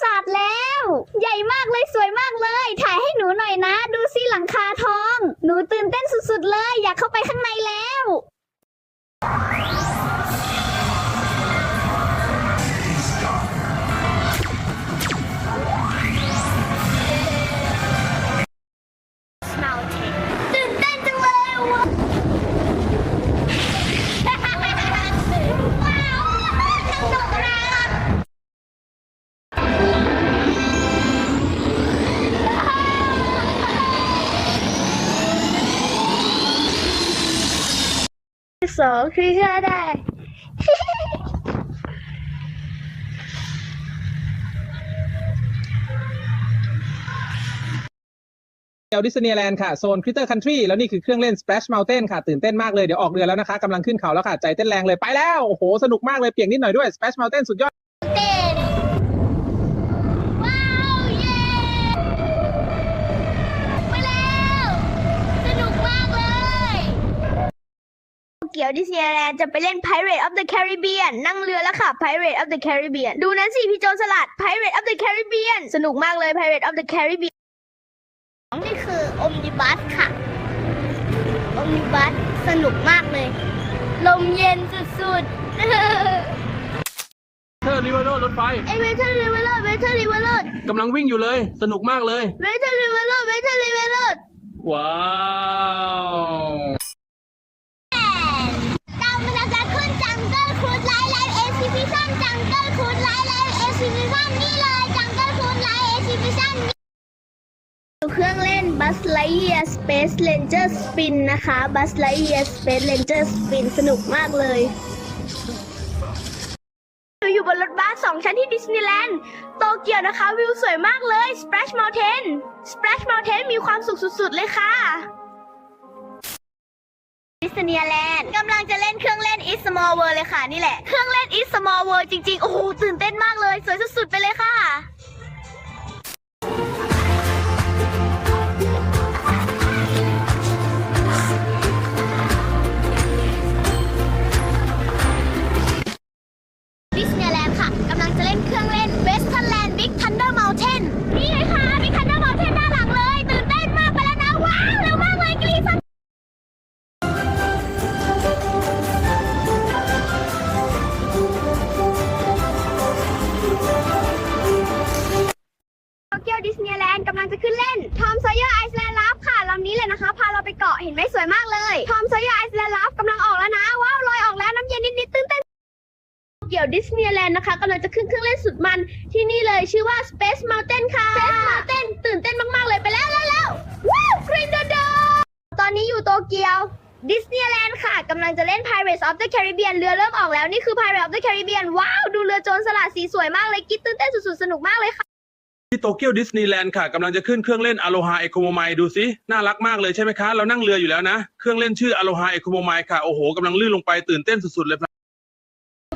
สาทแล้ว ใหญ่มากเลยสวยมากเลย ถ่ายให้หนูหน่อยนะ ดูสิหลังคาทอง หนูตื่นเต้นสุดๆเลย อยากเข้าไปข้างในแล้ว สองคือเชื่อได้เที่ยวดิสนีย์แลนด์ค่ะ โซนคริสเตอร์คันทรีแล้วนี่คือเครื่องเล่น Splash Mountain ค่ะ ตื่นเต้นมากเลย เดี๋ยวออกเรือแล้วนะคะกำลังขึ้นเขาแล้วค่ะ ใจเต้นแรงเลยไปแล้ว โอ้โห สนุกมากเลย เปียกนิดหน่อยด้วย Splash Mountain สุดยอด เต้นว้าวเย้ไปแล้ว สนุกมากเลย เกี่ยวดิสนีย์แลนด์จะไปเล่น Pirate of the Caribbean นั่งเรือแล้วค่ะ Pirate of the Caribbean ดูนั้นสิพี่โจรสลัด Pirate of the Caribbean สนุกมากเลย Pirate of the Caribbean นี่คือ Omnibus ค่ะ Omnibus สนุกมากเลย ลมเย็นสุดๆเธอริเวอร์โรดรถไฟไอเวเทอร์ริเวอร์เวเทอร์ริเวอร์กำลังวิ่งอยู่เลย สนุกมากเลย เวเทอร์ริเวอร์เวเทอร์ริเวอร์ว้าว น Buzz Lightyear Space Ranger Spin นะคะ Buzz Lightyear Space Ranger Spin สนุกมากเลยเราอยู่บนรถบัสสองชั้นที่ดิสนีย์แลนด์โตเกียวนะคะวิวสวยมากเลย Splash Mountain Splash Mountain มีความสุขสุดๆเลยค่ะดิสนีย์แลนด์กำลังจะเล่นเครื่องเล่น It's Small World เลยค่ะ นี่แหละ เครื่องเล่น It's Small World จริงๆ โอ้โห ตื่นเต้นมากเลย สวยสุดๆ ไปเลยค่ะ นไหมสวยมากเลยทอมซยเยอร์ไอซ์แลนด์ลับกำลังออกแล้วนะว้าวลอยออกแล้วน้ำเย็นนิดๆตื่นเต้นเกี่ยวดิสนีย์แลนด์นะคะกำลังจะขึ้นเครื่องเล่นสุดมันที่นี่เลยชื่อว่า Space Mountain ค่ะ Space Mountain ตื่นเต้นมากๆเลยไปแล้วแล้วแล้วว้าวกรีนโดโดตอนนี้อยู่โตเกียวดิสนีย์แลนด์ค่ะกำลังจะเล่น Pirates of the Caribbean เรือเริ่มออกแล้ว นี่คือ Pirates of the Caribbean ว้าว ดูเรือโจรสลัดสีสวยมากเลยกิ๊ดตื่นเต้นสุดๆ สนุกมากเลยค่ะ ที่โตเกียวดิสนีย์แลนด์ค่ะกำลังจะขึ้นเครื่องเล่น Aloha e c o m o m i ดูสิน่ารักมากเลยใช่ไหมคะ เรานั่งเรืออยู่แล้วนะ เครื่องเล่นชื่อ Aloha e c o m o m i ค่ะ โอ้โหกำลังลื่นลงไปตื่นเต้นสุดๆเลย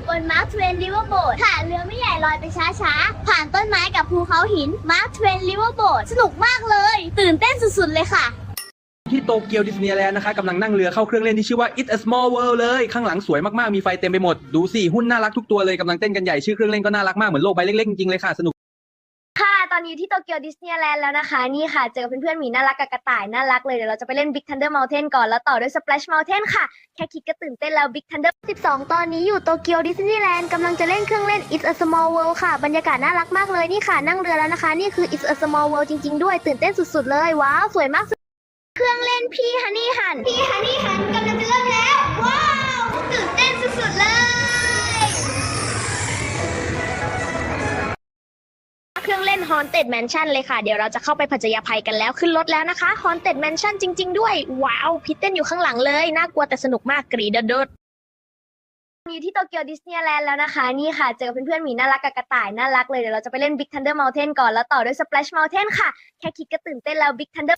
บนมาร์คเทรนริเวอร์โบดค่ะเรือไม่ใหญ่ลอยไปช้าๆ ผ่านต้นไม้กับภูเขาหินมาร์คเทรนริเวอร์โบดสนุกมากเลย ตื่นเต้นสุดๆเลยค่ะที่โตเกียวดิสนีย์แลนด์นะคะกำลังนั่งเรือเข้าเครื่องเล่นที่ชื่อว่า It's a Small World เลย ข้างหลังสวยมากๆมีไฟเต็มไปหมดดูสิหุ้นน่ารักทุกตัวเลยกำลังเต้นกันใหญ่ชื่อเครื่องเล่นก็น่ารักมากเหมือนโลกใบเล็กๆจริงๆเลยค่ะสนุกค่ะต อนนี้อยู่ที่โตเกียวดิสนีย์แลนด์แล้วนะคะ นี่ค่ะ เจอเพื่อนๆหมีน่ารักกับกระต่ายน่ารักเลย เดี๋ยวเราจะไปเล่น Big Thunder Mountain ก่อนแล้วต่อด้วย Splash Mountain ค่ะ แค่คิดก็ตื่นเต้นแล้ว Big Thunder 12 ตอนนี้อยู่โตเกียวดิสนีย์แลนด์กำลังจะเล่นเครื่องเล่น It's a Small World ค่ะ บรรยากาศน่ารักมากเลยนี่ค่ะ นั่งเรือแล้วนะคะ นี่คือ It's a Small World จริงๆ ด้วยตื่นเต้นสุดๆเลยว้าวสวยมากเครื่องเล่นพี่ฮันนี่ฮันพี่ฮันนี่ฮันกำลังจะเริ่มแล้วว้าวตื่นเต้นสุดๆเลย Haunted Mansion เลยค่ะ เดี๋ยวเราจะเข้าไปผจญภัยกันแล้วขึ้นรถแล้วนะคะ Haunted Mansion จริง ๆ ด้วย ว้าวพิตเต้นอยู่ข้างหลังเลย น่ากลัวแต่สนุกมากกรีดดดอยู่ที่โตเกียวดิสนีย์แลนด์แล้วนะคะ นี่ค่ะ เจอเพื่อนๆหมีน่ารักกับกระต่ายน่ารักเลย เดี๋ยวเราจะไปเล่น Big Thunder Mountain ก่อนแล้วต่อด้วย Splash Mountain ค่ะ แค่คิดก็ตื่นเต้นแล้ว Big Thunder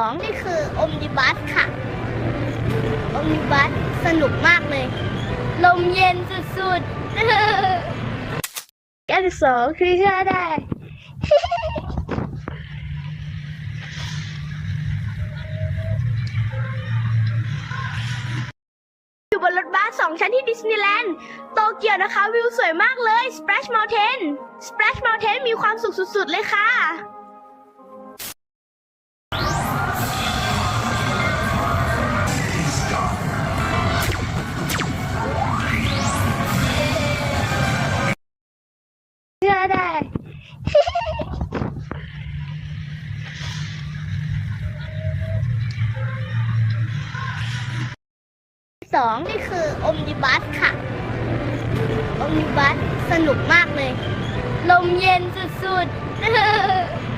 อนี่คืออมนิบัสค่ะอมนิบัสสนุกมากเลย ลมเย็นสุดๆการสองคือค่อได้บนรถบัสสองชั้นที่ดิสนีย์แลนด์โตเกียวนะคะวิวสวยมากเลย Splash Mountain Splash Mountain มีความสุขสุด ๆ เลยค่ะ 2 นี่คืออมนิบัสค่ะอมนิบัสสนุกมากเลย ลมเย็นสุดๆ